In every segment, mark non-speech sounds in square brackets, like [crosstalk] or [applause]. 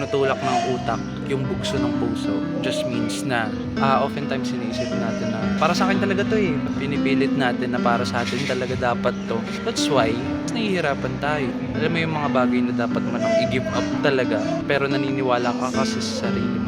tinutulak ng utak yung bugso ng puso just means na ah oftentimes iniisip natin na para sa akin talaga to eh. Pinipilit natin na para sa atin talaga dapat to. That's why nahihirapan tayo. Alam mo yung mga bagay na dapat mo nang i-give up talaga pero naniniwala ka kasi sa sarili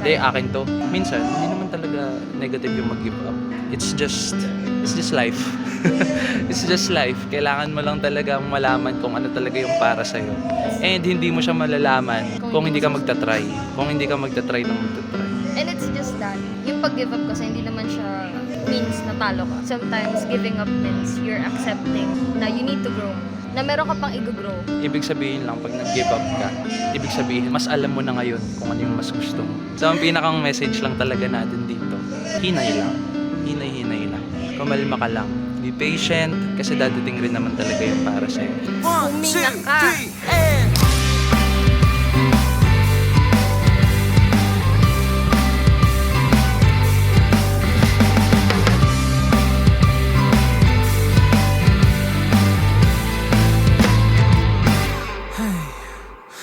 hindi, akin to. Minsan, hindi naman talaga negative yung mag-give up. It's just, it's just life. [laughs] it's just life. Kailangan mo lang talaga malaman kung ano talaga yung para sa'yo. And hindi mo siya malalaman kung hindi ka magta-try. Kung hindi ka magta-try ng magta-try. And it's just that, yung pag-give up kasi hindi naman siya means na talo ka. Sometimes giving up means you're accepting na you need to grow. Na meron ka pang i-grow. Ibig sabihin lang, pag nag-give up ka, ibig sabihin, mas alam mo na ngayon kung ano yung mas gusto mo. So, ang pinakang message lang talaga natin dito, hinay lang. Hinay-hinay lang. Kumalma ka lang. Be patient, kasi dadating rin naman talaga yung para sa'yo. Huminga ka.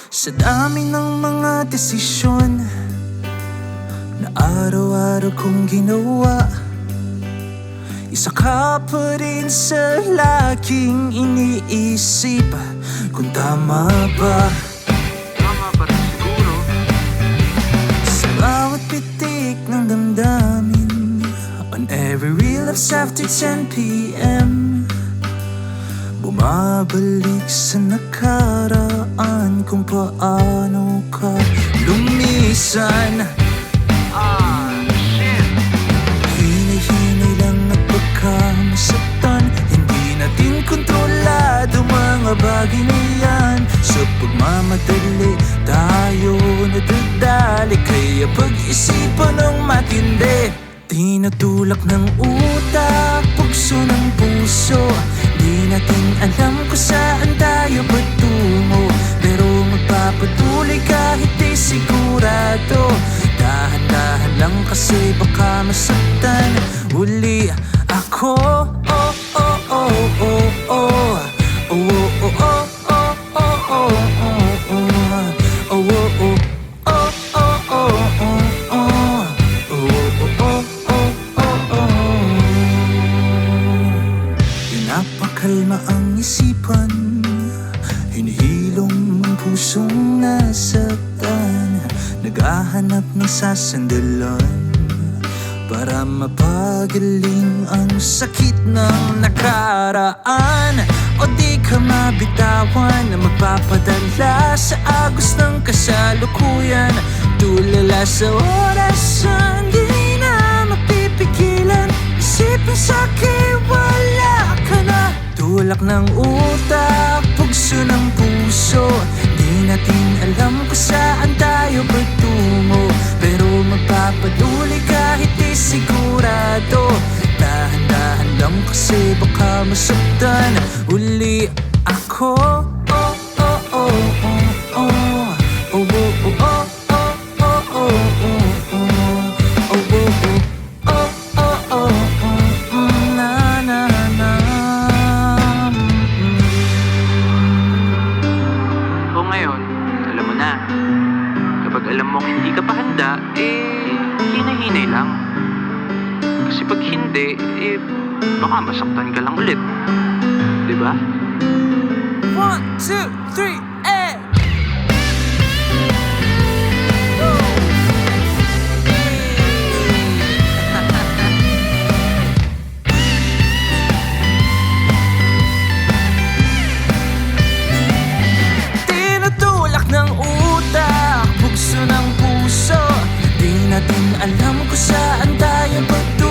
Sa dami ng mga desisyon Na araw-araw kong ginawa Isa ka pa rin sa laging iniisip Kung tama ba. Tama rin siguro. Sa bawat pitik ng damdamin On every relapse after 10pm Bumabalik sa nakaraan kung paano ka lumisan? Hinay-hinay lang at baka masaktan Hindi natin kontrolado mga bagay na yan. Sa pagmamadali tayo nadadali. Kaya pag-isipan ng matindi. Tinutulak ng utak, pugso ng puso. Di natin alam kung saan tayo patungo Magpapatuloy kahit di sigurado. Dahan-dahan lang kasi baka masaktan. Uli ako. Oh, oh, oh, oh, oh Oh, oh, oh, oh, oh, oh, oh Oh, oh, oh Napakalma ang isip Naghahanap ng sasandalan Para mapagaling ang sakit ng nakaraan. O di ka mabitawan na magpapadala Sa agos ng kasalukuyan. Tulala sa oras Hindi na mapipigilan. Isipin sa'kin wala ka na. Tulak ng utak, pugso ng puso. Di natin alam alam kasi baka masaktan. Uli ako. Oh, oh, oh, oh, oh Oh, oh, oh, oh Kapag alam mong hindi ka pa handa, eh, hinahinay lang. Kasi pag hindi, eh, baka masaktan ka lang ulit. Di ba? One, two, three, and [laughs] Tinutulak ng utak, bugso ng puso Di natin alam kung saan tayo patungo